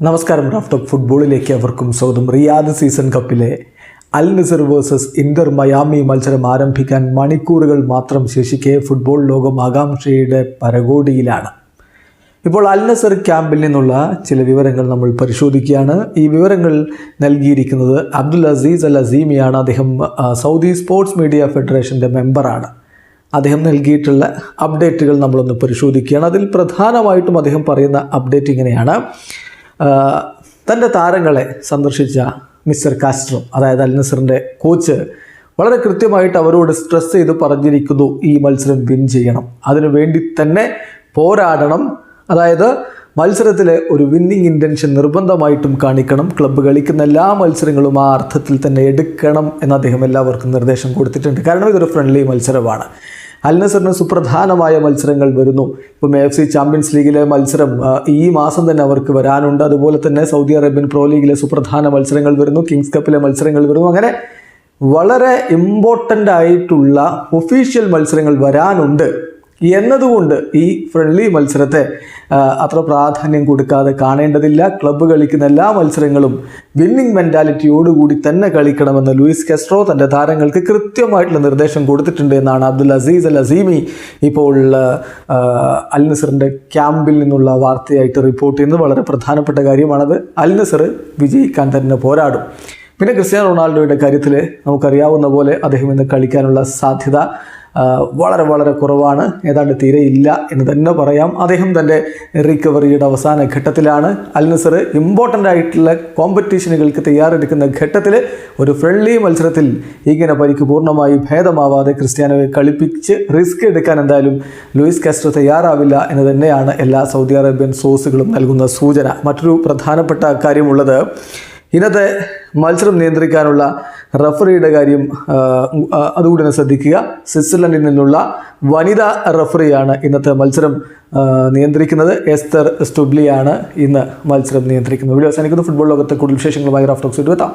നമസ്കാരം റാഫ്റ്റോക്ക് ഫുട്ബോളിലേക്ക് അവർക്കും സ്വാഗതം. Riyadh season കപ്പിലെ Al Nassr versus Inter Miami മത്സരം ആരംഭിക്കാൻ മണിക്കൂറുകൾ മാത്രം ശേഷിക്കെ ഫുട്ബോൾ ലോകം ആകാംക്ഷയുടെ പരകോടിയിലാണ്. ഇപ്പോൾ അൽ നസർ ക്യാമ്പിൽ നിന്നുള്ള ചില വിവരങ്ങൾ നമ്മൾ പരിശോധിക്കുകയാണ്. ഈ വിവരങ്ങൾ നൽകിയിരിക്കുന്നത് അബ്ദുൽ അസീസ് അൽ അസീമിയാണ്. അദ്ദേഹം സൗദി സ്പോർട്സ് മീഡിയ ഫെഡറേഷന്റെ മെമ്പറാണ്. അദ്ദേഹം നൽകിയിട്ടുള്ള അപ്ഡേറ്റുകൾ നമ്മളൊന്ന് പരിശോധിക്കുകയാണ്. അതിൽ പ്രധാനമായിട്ടും അദ്ദേഹം പറയുന്ന അപ്ഡേറ്റ് ഇങ്ങനെയാണ്. തന്റെ താരങ്ങളെ സന്ദർശിച്ച മിസ്റ്റർ കാസ്ട്രോ അതായത് അൽ നസറിന്റെ കോച്ച് വളരെ കൃത്യമായിട്ട് അവരോട് സ്ട്രെസ് ചെയ്ത് പറഞ്ഞിരിക്കുന്നു ഈ മത്സരം വിൻ ചെയ്യണം. അതിനു വേണ്ടി തന്നെ പോരാടണം. അതായത് മത്സരത്തിലെ ഒരു വിന്നിങ് ഇന്റൻഷൻ നിർബന്ധമായിട്ടും കാണിക്കണം. ക്ലബ്ബ് കളിക്കുന്ന എല്ലാ മത്സരങ്ങളും ആ അർത്ഥത്തിൽ തന്നെ എടുക്കണം എന്ന് അദ്ദേഹം എല്ലാവർക്കും നിർദ്ദേശം കൊടുത്തിട്ടുണ്ട്. കാരണം ഇതൊരു ഫ്രണ്ട്ലി മത്സരമാണ്. അൽ നസറിന് സുപ്രധാനമായ മത്സരങ്ങൾ വരുന്നു. ഇപ്പം എഫ് സി ചാമ്പ്യൻസ് ലീഗിലെ മത്സരം ഈ മാസം തന്നെ അവർക്ക് വരാനുണ്ട്. അതുപോലെ തന്നെ സൗദി അറേബ്യൻ പ്രോ ലീഗിലെ സുപ്രധാന മത്സരങ്ങൾ വരുന്നു. കിങ്സ് കപ്പിലെ മത്സരങ്ങൾ വരുന്നു. അങ്ങനെ വളരെ ഇമ്പോർട്ടന്റ് ആയിട്ടുള്ള ഒഫീഷ്യൽ മത്സരങ്ങൾ വരാനുണ്ട്. എന്നതുകൊണ്ട് ഈ ഫ്രണ്ട്ലി മത്സരത്തെ അത്ര പ്രാധാന്യം കൊടുക്കാതെ കാണേണ്ടതില്ല. ക്ലബ്ബ് കളിക്കുന്ന എല്ലാ മത്സരങ്ങളും വിന്നിംഗ് മെന്റാലിറ്റിയോടുകൂടി തന്നെ കളിക്കണമെന്ന് ലൂയിസ് കെസ്ട്രോ തന്റെ താരങ്ങൾക്ക് കൃത്യമായിട്ടുള്ള നിർദ്ദേശം കൊടുത്തിട്ടുണ്ട് എന്നാണ് അബ്ദുൽ അസീസ് അൽ അസീമി ഇപ്പോൾ അൽ നസറിന്റെ ക്യാമ്പിൽ നിന്നുള്ള വാർത്തയായിട്ട് റിപ്പോർട്ട് ചെയ്യുന്നത്. വളരെ പ്രധാനപ്പെട്ട കാര്യമാണത്. അൽ നസർ വിജയിക്കാൻ തന്നെ പോരാടും. പിന്നെ ക്രിസ്ത്യാനോ റൊണാൾഡോയുടെ കാര്യത്തിൽ നമുക്കറിയാവുന്ന പോലെ അദ്ദേഹം ഇന്ന് കളിക്കാനുള്ള സാധ്യത വളരെ വളരെ കുറവാണ്. ഏതാണ്ട് തീരെ ഇല്ല എന്ന് തന്നെ പറയാം. അദ്ദേഹം തന്റെ റിക്കവറിയുടെ അവസാന ഘട്ടത്തിലാണ്. അൽ നസർ ഇമ്പോർട്ടന്റ് ആയിട്ടുള്ള കോമ്പറ്റീഷനുകൾക്ക് തയ്യാറെടുക്കുന്ന ഘട്ടത്തിൽ ഒരു ഫ്രണ്ട്ലി മത്സരത്തിൽ ഇങ്ങനെ പരിക്ക് പൂർണമായി ഭേദമാവാതെ ക്രിസ്ത്യാനോയെ കളിപ്പിച്ച് റിസ്ക് എടുക്കാൻ എന്തായാലും ലൂയിസ് കാസ്റ്റർ തയ്യാറാവില്ല എന്ന് തന്നെയാണ് എല്ലാ സൗദി അറേബ്യൻ സോഴ്സുകളും നൽകുന്ന സൂചന. മറ്റൊരു പ്രധാനപ്പെട്ട കാര്യമുള്ളത് ഇന്നത്തെ മത്സരം നിയന്ത്രിക്കാനുള്ള റഫറിയുടെ കാര്യം അതുകൂടി തന്നെ ശ്രദ്ധിക്കുക. സ്വിറ്റ്സർലൻഡിൽ നിന്നുള്ള വനിതാ റഫറിയാണ് ഇന്നത്തെ മത്സരം നിയന്ത്രിക്കുന്നത്. എസ്തർ സ്റ്റുബ്ലിയാണ് ഇന്ന് മത്സരം നിയന്ത്രിക്കുന്നത്. വീഡിയോ അവസാനിക്കുന്നു. ഫുട്ബോൾ ലോകത്തെ കൂടുതൽ വിശേഷങ്ങളുമായി റഫ്റ്റോക്സ് എത്താം.